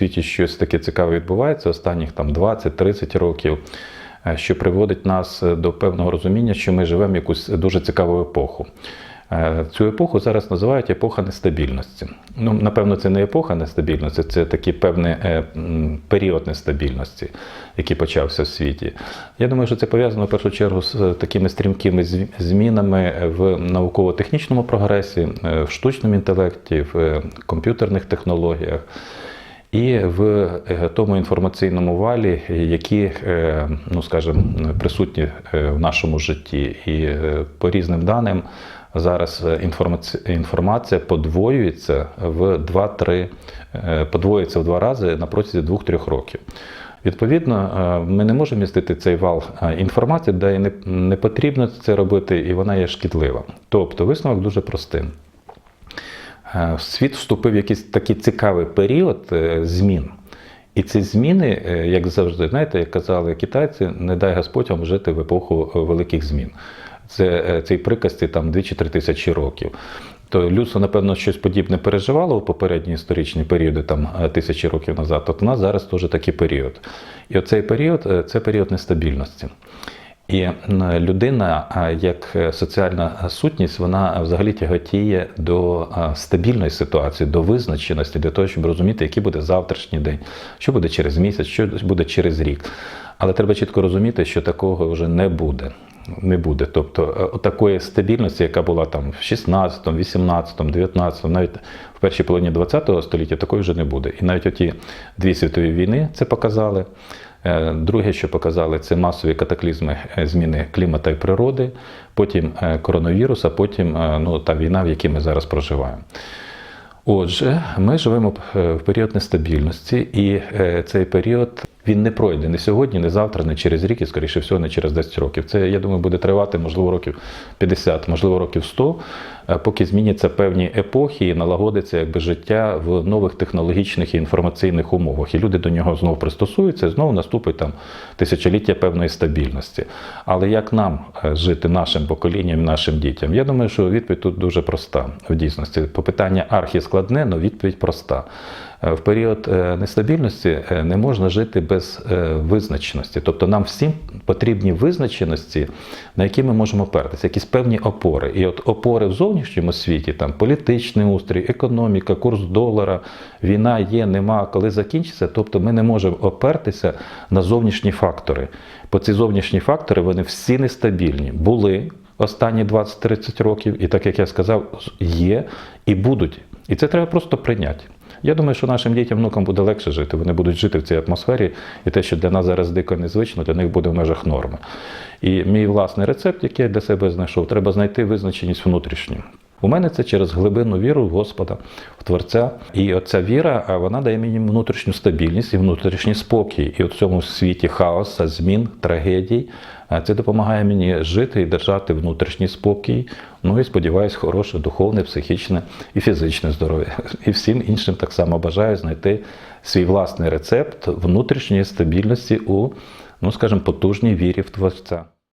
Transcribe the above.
світі щось таке цікаве відбувається останніх там 20-30 років, е, що приводить нас е, до певного розуміння, що ми живемо якусь дуже цікаву епоху. Е, Цю епоху зараз називають епоха нестабільності. Ну, напевно, це не епоха нестабільності, це такий певний період нестабільності, який почався в світі. Я думаю, що це пов'язано в першу чергу з такими стрімкими змінами в науково-технічному прогресі, в штучному інтелекті, в комп'ютерних технологіях. І в е, тому інформаційному валі, які, е, ну скажімо, присутні е, в нашому житті, і по різним даним зараз інформація подвоюється в 2-3, е, подвоюється в два рази на протязі 2-3 років. Відповідно, ми не можемо містити цей вал інформації, де не потрібно це робити, і вона є шкідлива. Тобто висновок дуже простий. Е, світ вступив в якийсь такий цікавий період е, змін. І ці зміни, е, як завжди, знаєте, як казали китайці, не дай Господь вам жити в епоху великих змін. Це цей приказці там 2 чи 3 тисячі років. То людство, напевно, щось подібне переживало у попередні історичні періоди, там тисячі років назад. От у нас зараз теж такий період. І оцей період це період нестабільності. І людина, як е, соціальна сутність, вона взагалі тяготіє до стабільної ситуації, до визначеності, для того, щоб розуміти, який буде завтрашній день, що буде через місяць, що буде через рік. Але треба чітко розуміти, що такого вже не буде. Не буде. Тобто е, такої стабільності, яка була там в 16, 18, 19, навіть в першій половині 20 століття, такої вже не буде. І навіть оті дві світові війни це показали. Е, Друге, що показали, це масові катаклізми е, зміни клімату і природи, потім е, коронавірус, а потім ну, та війна, в якій ми зараз проживаємо. Отже, ми живемо в період нестабільності, і цей період він не пройде не сьогодні, не завтра, не через рік, і скоріше всього, не через 10 років. Це, я думаю, буде тривати, можливо, років 50, можливо, років 100, е, поки зміняться певні епохи і налагодиться якби життя в нових технологічних і інформаційних умовах. І люди до нього знову пристосуються, і знову наступить там тисячоліття певної стабільності. Але як нам е, жити нашим поколінням, нашим дітям? Я думаю, що відповідь тут дуже проста в дійсності. По питання архі складне, але відповідь проста. Е, В період е, нестабільності е, не можна жити без е, визначеності. Тобто нам всім потрібні визначеності, на які ми можемо опертися, якісь певні опори. І от опори в зовнішньому світі, там політичний устрій, економіка, курс долара, війна є, нема, коли закінчиться. Тобто ми не можемо опертися на зовнішні фактори. Бо ці зовнішні фактори вони всі нестабільні. Були останні 20-30 років, і так як я сказав, є і будуть. І це треба просто прийняти. Я думаю, що нашим дітям, внукам буде легше жити. Вони будуть жити в цій атмосфері, і те, що для нас зараз дико незвично, для них буде в межах норми. І мій власний рецепт, який я для себе знайшов, треба знайти визначеність внутрішню. У мене це через глибинну віру в Господа, в Творця. І оця віра, вона дає мені внутрішню стабільність і внутрішній спокій. І в цьому світі хаоса, змін, трагедій. Це допомагає мені жити і держати внутрішній спокій. Ну і сподіваюсь, хороше духовне, психічне і фізичне здоров'я. І всім іншим так само бажаю знайти свій власний рецепт внутрішньої стабільності у, ну скажімо, потужній вірі в Творця.